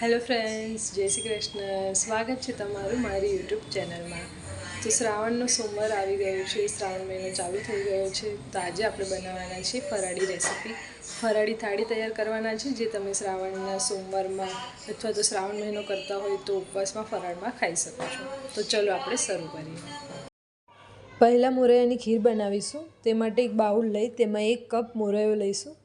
Hello friends જય શ્રી કૃષ્ણ સ્વાગત છે તમારું મારી યુટ્યુબ ચેનલમાં તો શ્રાવણનો સોમવાર આવી ગયો છે શ્રાવણ મહિનો ચાલુ થઈ ગયો છે તો આજે આપણે બનાવવાના છે ફરાળી રેસીપી ફરાળી થાળી તૈયાર કરવાના છે જે તમે શ્રાવણના સોમવારમાં અથવા તો શ્રાવણ મહિનો કરતા હોય તો ઉપવાસમાં ફરાળમાં ખાઈ શકો છો તો ચલો આપણે શરૂ કરીએ પહેલાં મોરૈયાની ખીર બનાવીશું, તે માટે એક બાઉલ લઈ, તેમાં એક કપ મોરૈયો લઈશું.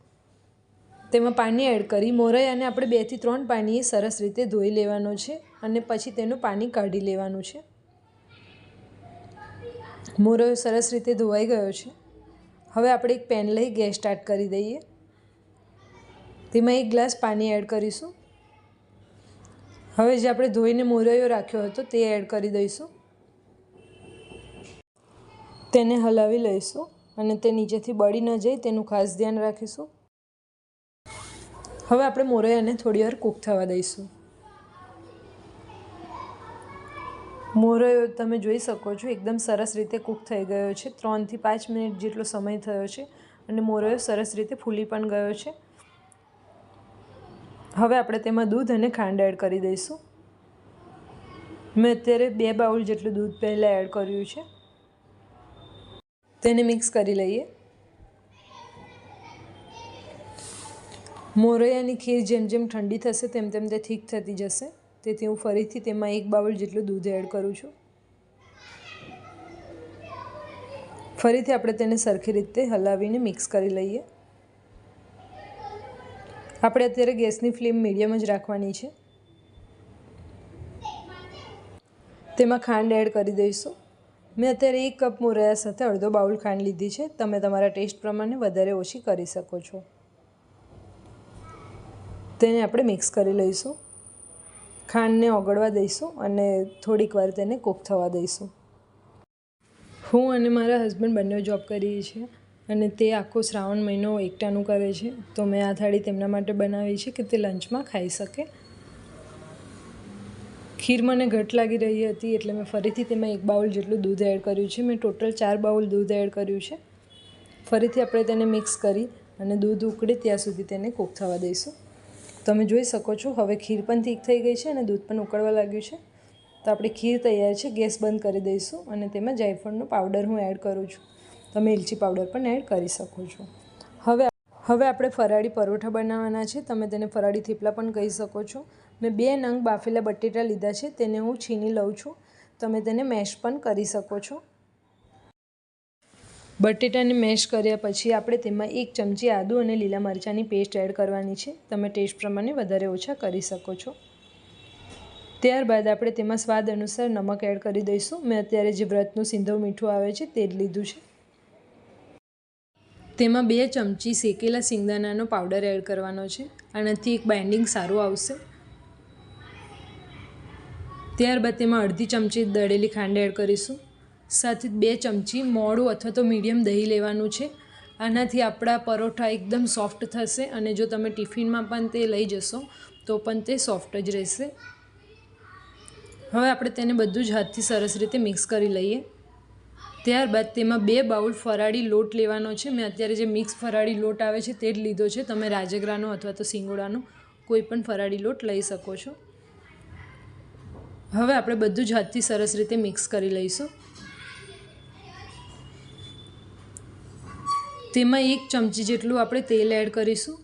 તેમાં પાણી એડ કરી મોરૈયાને આપણે બેથી ત્રણ પાણીએ સરસ રીતે ધોઈ લેવાનો છે અને પછી તેનું પાણી કાઢી લેવાનું છે. મોરૈયો સરસ રીતે ધોવાઈ ગયો છે. હવે આપણે એક પેન લઈ ગેસ સ્ટાર્ટ કરી દઈએ. તેમાં એક ગ્લાસ પાણી એડ કરીશું. હવે જે આપણે ધોઈને મોરૈયો રાખ્યો હતો તે એડ કરી દઈશું. તેને હલાવી લઈશું અને તે નીચેથી બળી ન જાય તેનું ખાસ ધ્યાન રાખીશું. હવે આપણે મોરૈયાને થોડી વાર કૂક થવા દઈશું. મોરૈયો તમે જોઈ શકો છો, એકદમ સરસ રીતે કૂક થઈ ગયો છે. ત્રણથી પાંચ મિનિટ જેટલો સમય થયો છે અને મોરૈયો સરસ રીતે ફૂલી પણ ગયો છે. હવે આપણે તેમાં દૂધ અને ખાંડ એડ કરી દઈશું. મેં અત્યારે બે બાઉલ જેટલું દૂધ પહેલાં એડ કર્યું છે. તેને મિક્સ કરી લઈએ. મોરૈયાની ખીર જેમ જેમ ઠંડી થશે, તેમ તેમ તે થીક થતી જશે. તેથી હું ફરીથી તેમાં એક બાઉલ જેટલું દૂધ એડ કરું છું. ફરીથી આપણે તેને સરખી રીતે હલાવીને મિક્સ કરી લઈએ. આપણે અત્યારે ગેસની ફ્લેમ મીડિયમ જ રાખવાની છે. તેમાં ખાંડ એડ કરી દઈશું. મેં અત્યારે એક કપ મોરૈયા સાથે અડધો બાઉલ ખાંડ લીધી છે. તમે તમારા ટેસ્ટ પ્રમાણે વધારે ઓછી કરી શકો છો. તેને આપણે મિક્સ કરી લઈશું. ખાંડને ઓગળવા દઈશું અને થોડીક વાર તેને કૂક થવા દઈશું. હું અને મારા હસબન્ડ બંને જોબ કરીએ છીએ અને તે આખો શ્રાવણ મહિનો એકટાનું કરે છે. તો મેં આ થાળી તેમના માટે બનાવી છે કે તે લંચમાં ખાઈ શકે. ખીર મને ઘટ લાગી રહી હતી એટલે મેં ફરીથી તેમાં એક બાઉલ જેટલું દૂધ એડ કર્યું છે. મેં ટોટલ ચાર બાઉલ દૂધ એડ કર્યું છે. ફરીથી આપણે તેને મિક્સ કરી અને દૂધ ઉકળે ત્યાં સુધી તેને કૂક થવા દઈશું. તમે જોઈ શકો છો, હવે ખીર પણ ઠીક થઈ ગઈ છે અને દૂધ પણ ઉકળવા લાગ્યું છે. તો આપણી ખીર તૈયાર છે, ગેસ બંધ કરી દઈશું અને તેમાં જાયફળનો પાવડર હું એડ કરું છું. તમે ઇલચી પાવડર પણ એડ કરી શકો છો. હવે હવે આપણે ફરાળી પરોઠા બનાવવાના છે, તમે તેને ફરાળી થેપલા પણ કહી શકો છો. મેં બે નંગ બાફેલા બટેટા લીધા છે, તેને હું છીની લઉં છું. તમે તેને મેશ પણ કરી શકો છો. બટેટાને મેશ કર્યા પછી આપણે તેમાં એક ચમચી આદું અને લીલા મરચાંની પેસ્ટ એડ કરવાની છે. તમે ટેસ્ટ પ્રમાણે વધારે ઓછા કરી શકો છો. ત્યારબાદ આપણે તેમાં સ્વાદ અનુસાર નમક એડ કરી દઈશું. મેં અત્યારે જે વ્રતનું સિંધવ મીઠું આવે છે તે જ લીધું છે. તેમાં બે ચમચી શેકેલા સિંગદાણાનો પાવડર એડ કરવાનો છે. આનાથી એક બાઇન્ડિંગ સારું આવશે. ત્યારબાદ તેમાં અડધી ચમચી દળેલી ખાંડ એડ કરીશું. સાથે બે ચમચી મોડું અથવા તો મીડિયમ દહીં લેવાનું છે. આનાથી આપણા પરોઠા એકદમ સોફ્ટ થશે અને જો તમે ટિફિનમાં પણ તે લઈ જશો, તો પણ તે સોફ્ટ જ રહેશે. હવે આપણે તેને બધું જ હાથથી સરસ રીતે મિક્સ કરી લઈએ. ત્યારબાદ તેમાં બે બાઉલ ફરાળી લોટ લેવાનો છે. મેં અત્યારે જે મિક્સ ફરાળી લોટ આવે છે તે જ લીધો છે. તમે રાજગરાનો અથવા તો સિંગોડાનો કોઈ પણ ફરાળી લોટ લઈ શકો છો. હવે આપણે બધું જ હાથથી સરસ રીતે મિક્સ કરી લઈશું. તેમાં એક ચમચી જેટલું આપણે તેલ એડ કરીશું.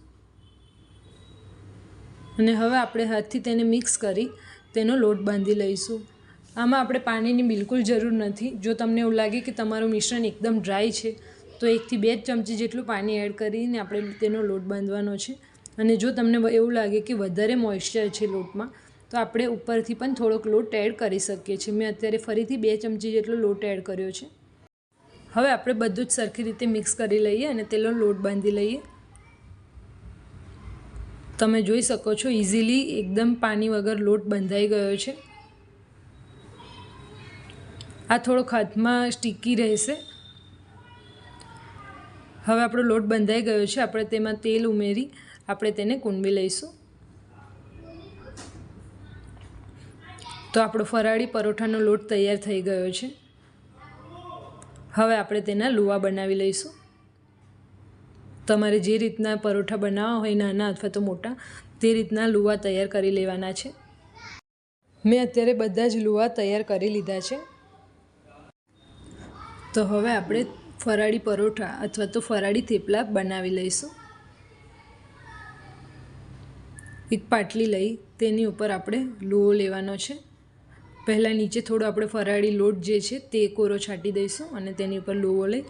અને હવે આપણે હાથથી તેને મિક્સ કરી તેનો લોટ બાંધી લઈશું. આમાં આપણે પાણીની બિલકુલ જરૂર નથી. જો તમને એવું લાગે કે તમારું મિશ્રણ એકદમ ડ્રાય છે, તો એકથી બે જ ચમચી જેટલું પાણી એડ કરીને આપણે તેનો લોટ બાંધવાનો છે. અને જો તમને એવું લાગે કે વધારે મોઇશ્ચર છે લોટમાં, તો આપણે ઉપરથી પણ થોડોક લોટ એડ કરી શકીએ છીએ. મેં અત્યારે ફરીથી બે ચમચી જેટલો લોટ એડ કર્યો છે. હવે આપણે બધું જ સરખી રીતે મિક્સ કરી લઈએ અને તેનો લોટ બાંધી લઈએ. તમે જોઈ શકો છો ઇઝીલી એકદમ પાણી વગર લોટ બંધાઈ ગયો છે. આ થોડોક હાથમાં સ્ટીકી રહેશે. હવે આપણો લોટ બંધાઈ ગયો છે. આપણે તેમાં તેલ ઉમેરી આપણે તેને કૂંડવી લઈશું. તો આપણો ફરાળી પરોઠાનો લોટ તૈયાર થઈ ગયો છે. હવે આપણે તેના લુવા બનાવી લઈશું. તમારે જે રીતના પરોઠા બનાવવા હોય, નાના અથવા તો મોટા, તે રીતના લુવા તૈયાર કરી લેવાના છે. મેં અત્યારે બધા જ લુવા તૈયાર કરી લીધા છે. તો હવે આપણે ફરાળી પરોઠા અથવા તો ફરાળી થેપલા બનાવી લઈશું. એક પાટલી લઈ, તેની ઉપર આપણે લુઓ લેવાનો છે. પહેલાં નીચે થોડો આપણે ફરાળી લોટ જે છે તે કોરો છાંટી દઈશું અને તેની ઉપર લોવો લઈ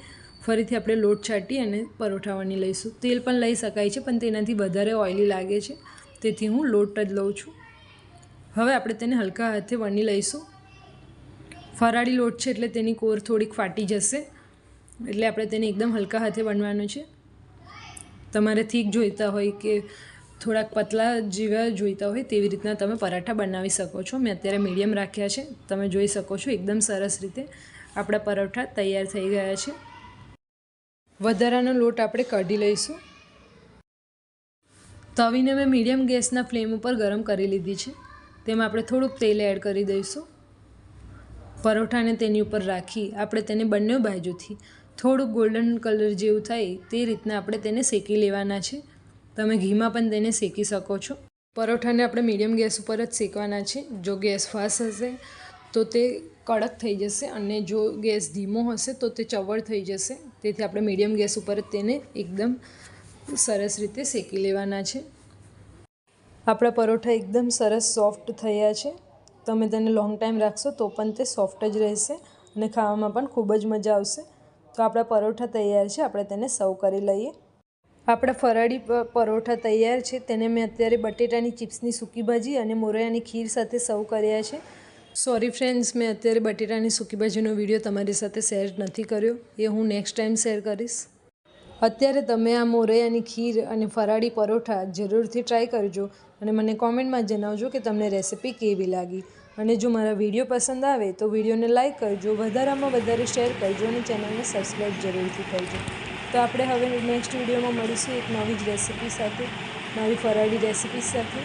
ફરીથી આપણે લોટ છાંટી અને પરોઠાવાની લઈશું. તેલ પણ લઈ શકાય છે, પણ તેનાથી વધારે ઓઇલી લાગે છે. તેથી હું લોટ જ લઉં છું. હવે આપણે તેને હલકા હાથે વણી લઈશું. ફરાળી લોટ છે એટલે તેની કોર થોડીક ફાટી જશે. એટલે આપણે તેને એકદમ હલકા હાથે વણવાનું છે. તમારે થીક જોઈતા હોય કે થોડાક પતલા જેવા જોઈતા હોય તેવી રીતના તમે પરાઠા બનાવી શકો છો. મેં અત્યારે મીડિયમ રાખ્યા છે. તમે જોઈ શકો છો એકદમ સરસ રીતે આપણા પરોઠા તૈયાર થઈ ગયા છે. વધારાનો લોટ આપણે કાઢી લઈશું. તવીને મેં મીડિયમ ગેસના ફ્લેમ ઉપર ગરમ કરી લીધી છે. તેમાં આપણે થોડુંક તેલ એડ કરી દઈશું. પરોઠાને તેની ઉપર રાખી આપણે તેને બંને બાજુથી થોડુંક ગોલ્ડન કલર જેવું થાય તે રીતના આપણે તેને શેકી લેવાના છે. તમે ઘીમાં પણ તેને શેકી શકો છો. પરોઠાને આપણે મીડિયમ ગેસ ઉપર જ શેકવાના છે. જો ગેસ ફાસ્ટ હશે, તો તે કડક થઈ જશે અને જો ગેસ ધીમો હશે, તો તે ચવળ થઈ જશે. તેથી આપણે મીડિયમ ગેસ ઉપર જ તેને એકદમ સરસ રીતે શેકી લેવાના છે. આપણા પરોઠા એકદમ સરસ સોફ્ટ થયા છે. તમે તેને લોંગ ટાઈમ રાખશો, તો પણ તે સોફ્ટ જ રહેશે અને ખાવામાં પણ ખૂબ જ મજા આવશે. તો આપણા પરોઠા તૈયાર છે. આપણે તેને સર્વ કરી લઈએ. આપણા ફરાળી પરોઠા તૈયાર છે. તેને મેં અત્યારે બટેટાની ચિપ્સની સૂકી ભાજી અને મોરૈયાની ખીર સાથે સર્વ કર્યા છે. સોરી ફ્રેન્ડ્સ મેં અત્યારે બટેટાની સૂકી ભાજીનો વીડિયો તમારી સાથે શેર નથી કર્યો. એ હું નેક્સ્ટ ટાઈમ શેર કરીશ. અત્યારે તમે આ મોરૈયાની ખીર અને ફરાળી પરોઠા જરૂરથી ટ્રાય કરજો અને મને કોમેન્ટમાં જણાવજો કે તમને રેસિપી કેવી લાગી. અને જો મારા વીડિયો પસંદ આવે તો વિડીયોને લાઇક કરજો, વધારામાં વધારે શેર કરજો અને ચેનલને સબસ્ક્રાઈબ જરૂરથી કરજો. તો આપણે હવે નેક્સ્ટ વિડીયોમાં મળીશું એક નવી જ રેસીપી સાથે, નવી ફરાળી રેસીપી સાથે.